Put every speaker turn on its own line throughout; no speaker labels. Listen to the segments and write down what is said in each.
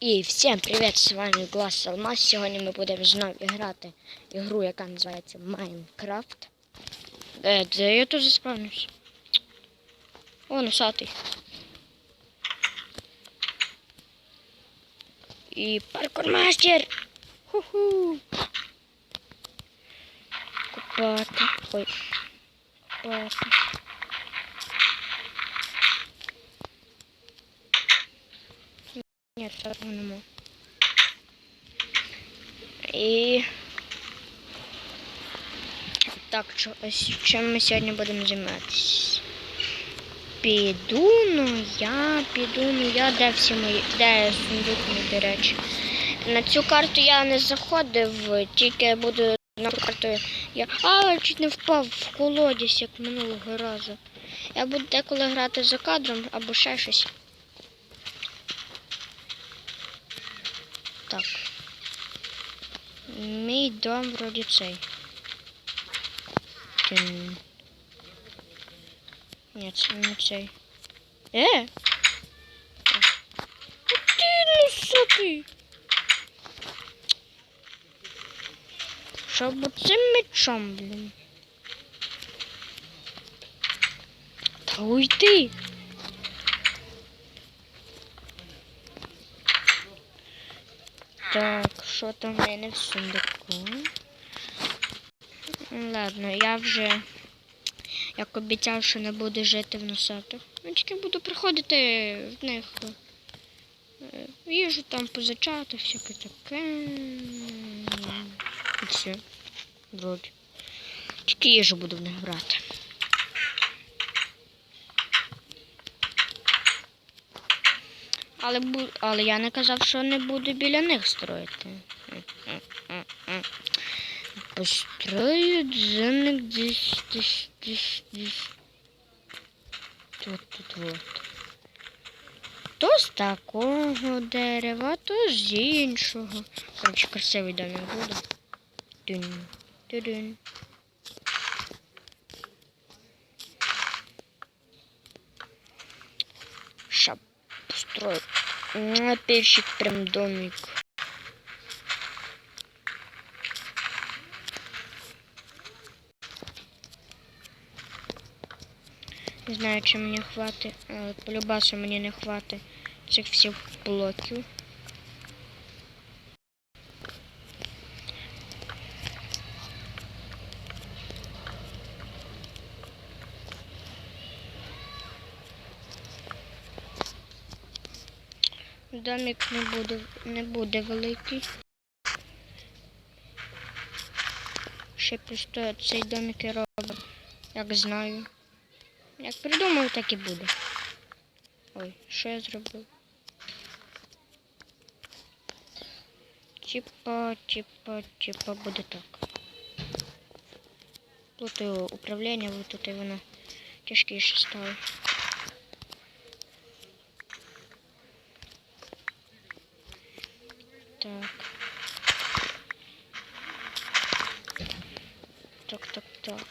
І всім привіт, з вами Глас Алмаз. Сьогодні ми будемо знову грати ігру, яка називається Майнкрафт. Е, де я тут заспавнився? О, носатий. І паркурмастер! Ху-ху! Купати. Ой. Купати. Ні, такого нема. І... Так, чим ми сьогодні будемо займатися? Піду, ну я піду, ну я де всі мої, де сундук мій, до речі. На цю карту я не заходив, тільки буду на карту я. А, чуть не впав в колодязь, як минулого разу. Я буду деколи грати за кадром або ще щось. Так. Мій дом вроді цей. Тин. Ні, це не цей. Е! О, Ти ну сопі! Що бо цим мечом, блін? Та уйди! Так, що там в мене в сундуку? Ну, Ладно, я вже як обіцяв, що не буду жити в носатах. Ну, тільки буду приходити в них е, їжу там позичати, всяке таке. І все. Вроді. Тільки їжу буду в них брати. Але. Але я не казав, що не буду біля них строїти. Построю замок десь, десь, десь, десь. Тут, тут, вот. То з такого дерева, то з іншого. Коротше, красивий домик буде. Дин, дин. Шап построю. Опельщик прям домик. Не знаю, чи мені хватить, але полюбасу мені не хватить цих всіх блоків. Домик не буде, не буде великий. Ще просто цей домик і робить, як знаю. Як придумаю, так і буде. Ой, що я зробив? Типа, типа, типа буде так. Тут і управління, вот тут і воно тяжкіше стало. Так. Так, так, так.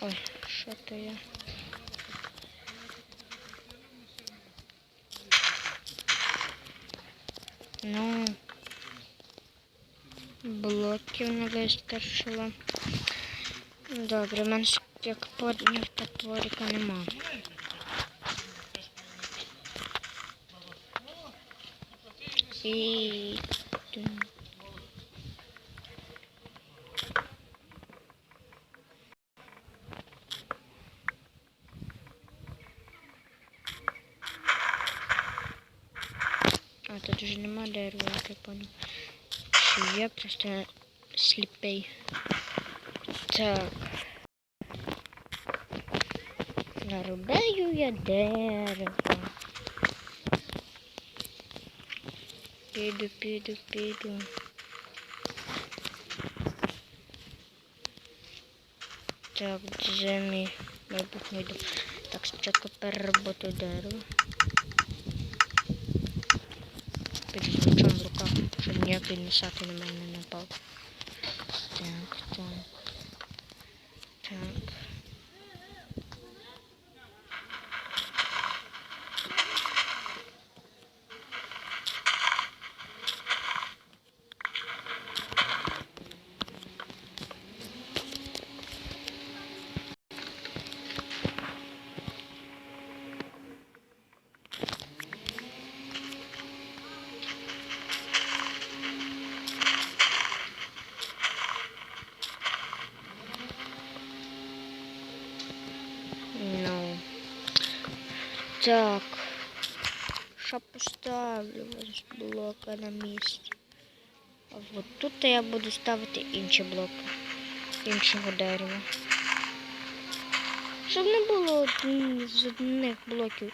Ой, що то я? Ну, блоків не вистачило. Добре, в мене як поднів, так творіка нема. І... А, тут вже нема дерева, як я понял. Чи я просто сліпий. Так. Нарубаю я дерево. Піду, піду, піду. Так, де мій майбутній дом? Так, спочатку переработаю дерево. Під мечом в руках, щоб ніякий носатий на мене не напав. Так, так. Так. Що поставлю ось блока на місце. А от тут я буду ставити інші блоки іншого дерева. Щоб не було з одних блоків.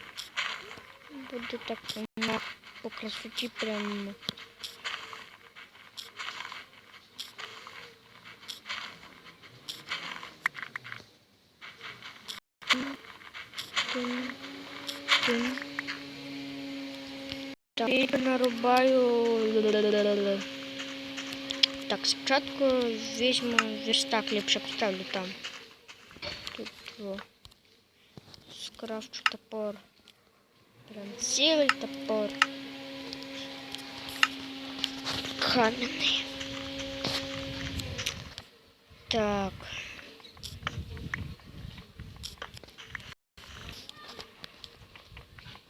Буде так на по красоті прямо. Я нарубаю. Так, спочатку візьму верстак, ліпше поставлю там. Тут во. Скрафчу топор. Прям цілий топор. Каменний. Так.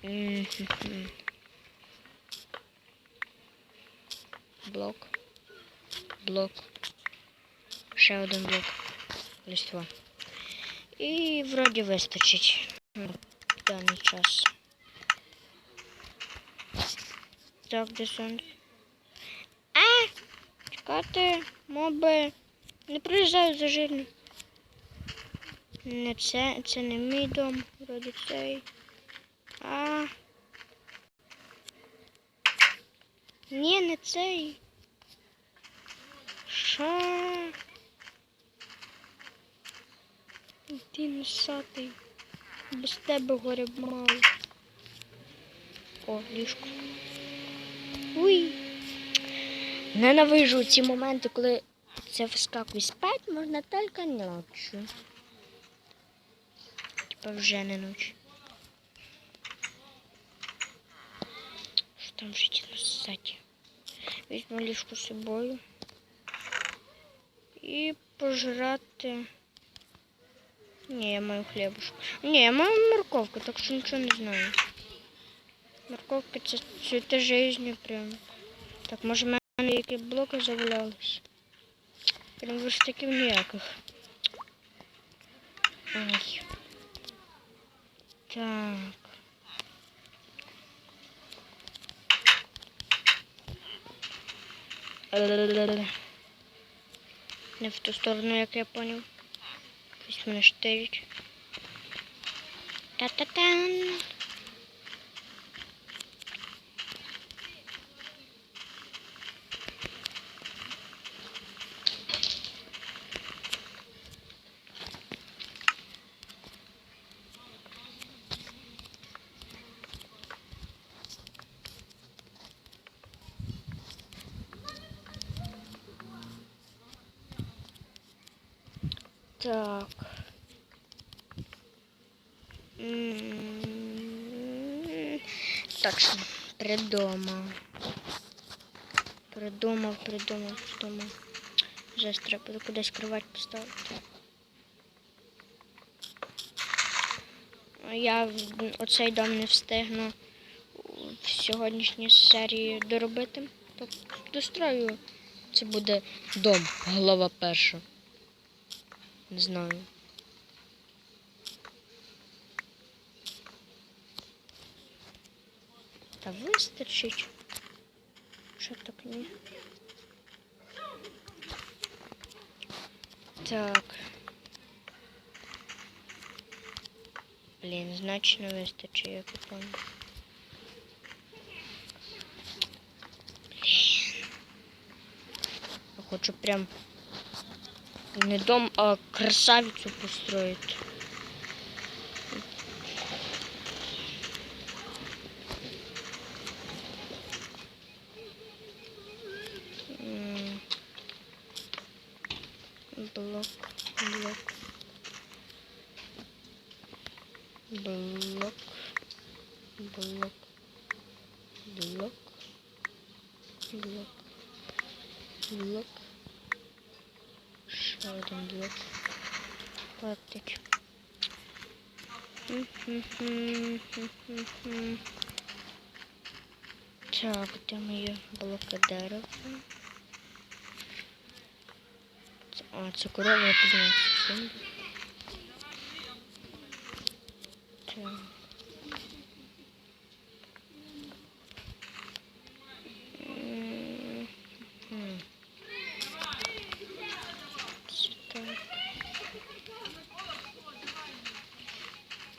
Мгм. Блок. Блок. Ще один блок. Листва. І вроді вистачить даний час. Так, де сон? А! Чекати, моби. Не приїжджають за жирно. Не це, це не мій дом, вроді цей. А. Ні, не цей. Ша. Ти носатий. Без тебе горя б мало. О, ліжко. Уй. Ненавижу ці моменти, коли це вискакує спать, можна тільки ночі. Типа вже не ночі. Що там жить на саді? Візьму ліжку з собою. І пожрати. Ні, я маю хлібушку. Ні, я маю морковку, так що нічого не знаю. Морковка це цвіте жизни прям. Так, може в мене які блоки завалялись. Прям верстаків ніяких. Ой. Так. Ла-ла-ла-ла. Не в ту сторону, як я поняв. Ось мене штирить. Та-та-тан. Так. М, Точно, придумав. Придумав, придумав, придумав. Ж треба кудись кровать поставити. Я оцей дом не встигну в сьогоднішній серії доробити. Тобто дострою. Це буде дом, голова перша. Не знаю. Та вистачить. Що так ні? Так. Блін, значно вистачить, як я помню. Блін. Я хочу прям не дом, а красавицу построить. Блок, блок. Блок. Блок. Блок. Блок. Блок. Ще один блок. Хватить. Так, де моє блоки дерева? Це- А, це корова я підняв. Так.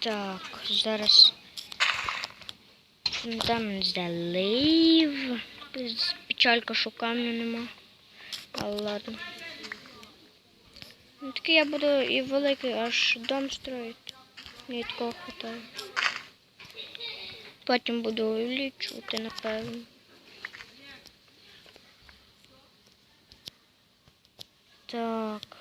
Так, зараз там залив. Печалька, що камню нема. Але ладно. Ну, таки я буду і великий аж дом строїти. Мені такого хватає. Потім буду увеличувати, напевно. Так,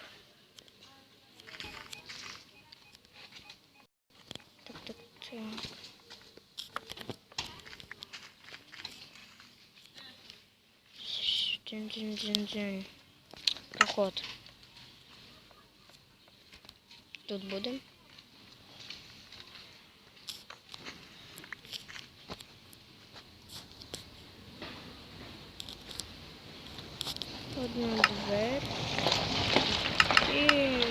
так, так. Дзин-дзин-дзин-дзин. Проход. Тут будемо. Одну дверь. І...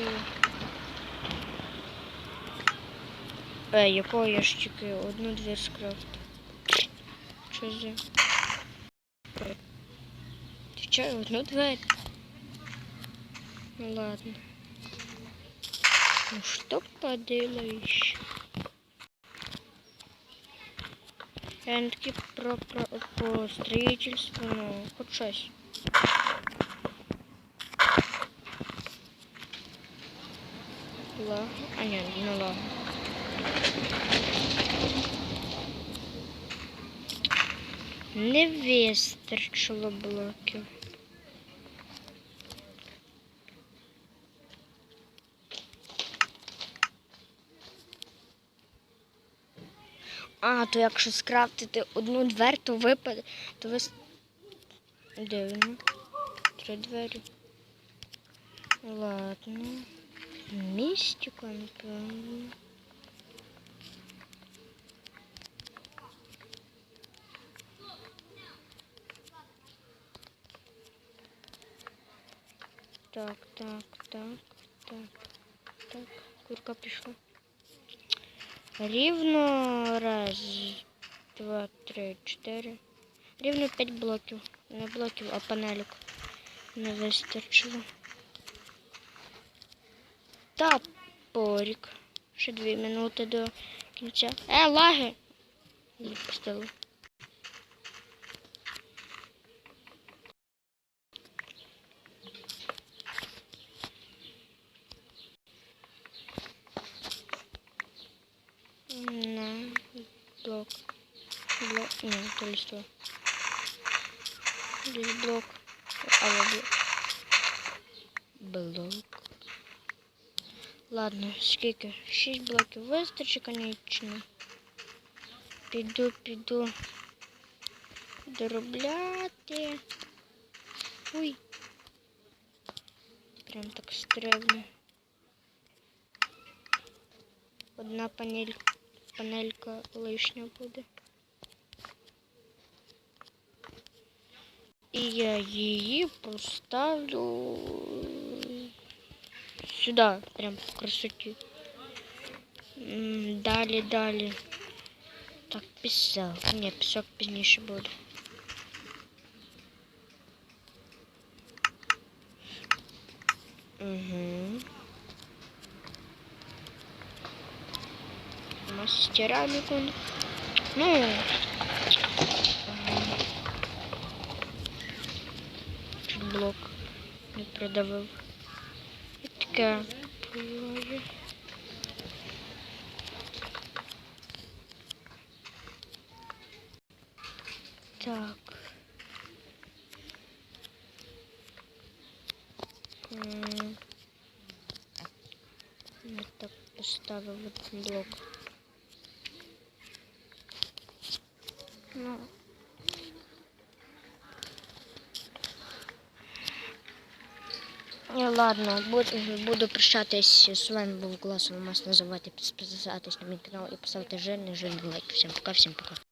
Е, якого я ж тільки одну двір скрафтив. Що за? Отвечаю, одну дверь. Ну ладно. Ну что поделаешь? Я таки про, про, по строительству, ну, хоть щось. Лаг. А, ні, не лаг. Не вистачило блоків. А, то якщо скрафтити одну двері, то випаде, то ви... Дивно. Три двері. Ладно. Містика, напевно. Так, так, так, так, так. Курка пішла. Рівно раз, два, три, чотири. Рівно п'ять блоків. Не блоків, а панелік. Не вистачило. Топорик. Ще дві минути до кінця. Е, лаги! Відпустили. На блок. Блок. Ні, то листво. Десь блок. Але блок. Блок. Ладно, скільки? Шість блоків вистачить, конечно. Піду, піду доробляти. Ой. Прям так стрельно. Одна панель, панелька лишня буде. я її поставлю сюди, прям по красоті. М, Далі, далі. Так, пісок. Ні, пісок пізніше буде. Угу. Мастера бегут. Ну. продавив. І таке буває. Так. Я так поставив один блок. Ну. Ладно, буду, буду прощатись. З вами був Гласов Вас Називайте, підписатись на мій канал і поставити жирний жирний лайк. Всім пока, всім пока.